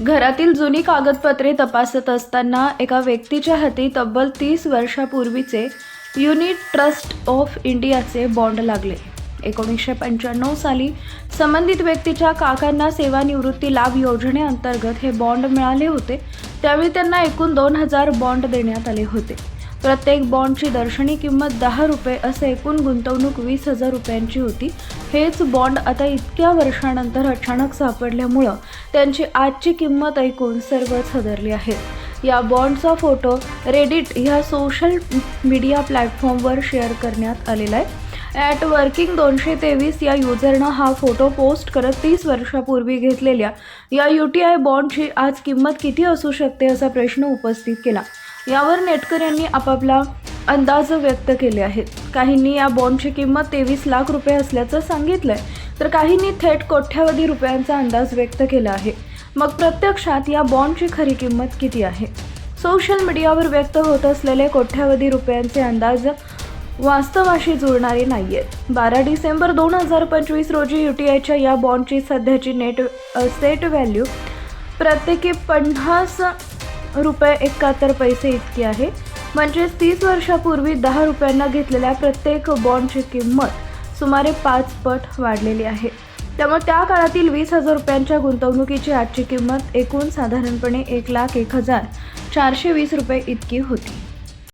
घरातील जुनी कागदपत्रे तपासत असताना एका व्यक्तीच्या हाती तब्बल तीस वर्षापूर्वीचे युनिट ट्रस्ट ऑफ इंडियाचे बॉन्ड लागले. एकोणीसशे पंच्याण्णव साली संबंधित व्यक्तीच्या काकांना सेवानिवृत्ती लाभ योजनेअंतर्गत हे बॉन्ड मिळाले होते. त्यावेळी त्यांना एकूण दोन हजार बॉन्ड देण्यात आले होते. प्रत्येक बॉन्डची दर्शनी किंमत दहा रुपये असं एकूण गुंतवणूक वीस हजार रुपयांची होती. हेच बॉन्ड आता इतक्या वर्षानंतर अचानक सापडल्यामुळं त्यांची आजची किंमत ऐकून सर्वच हदरली आहेत. या बॉन्डचा फोटो रेडिट ह्या सोशल मीडिया प्लॅटफॉर्मवर शेअर करण्यात आलेला आहे. ॲट वर्किंग दोनशे तेवीस या युजरनं हा फोटो पोस्ट करत तीस वर्षापूर्वी घेतलेल्या या यू टी आय बॉन्डची आज किंमत किती असू शकते असा प्रश्न उपस्थित केला. यावर नेटकऱ्यांनी आपापला अंदाज व्यक्त केले आहेत. काहींनी या बॉन्डची किंमत तेवीस लाख रुपये असल्याचं सांगितलंय. तर काहींनी थेट कोट्यावधी रुपयांचा अंदाज व्यक्त केला आहे. मग प्रत्यक्षात या बॉन्डची खरी किंमत किती आहे? सोशल मीडियावर व्यक्त होत असलेले कोट्यावधी रुपयांचे अंदाज वास्तवाशी जुळणारे नाही आहेत बारा डिसेंबर दोन हजार पंचवीस रोजी यू टी आयच्या या बॉन्डची सध्याची नेट सेट व्हॅल्यू प्रत्येकी पन्नास रुपये एकाहत्तर पैसे इतकी आहे. म्हणजेच तीस वर्षापूर्वी दहा रुपयांना घेतलेल्या प्रत्येक बॉन्डची किंमत सुमारे पाच पट वाढलेली आहे. त्यामुळे त्या काळातील वीस हजार रुपयांच्या गुंतवणुकीची आजची किंमत एकूण साधारणपणे एक लाख एक हजार चारशे वीस रुपये इतकी होती.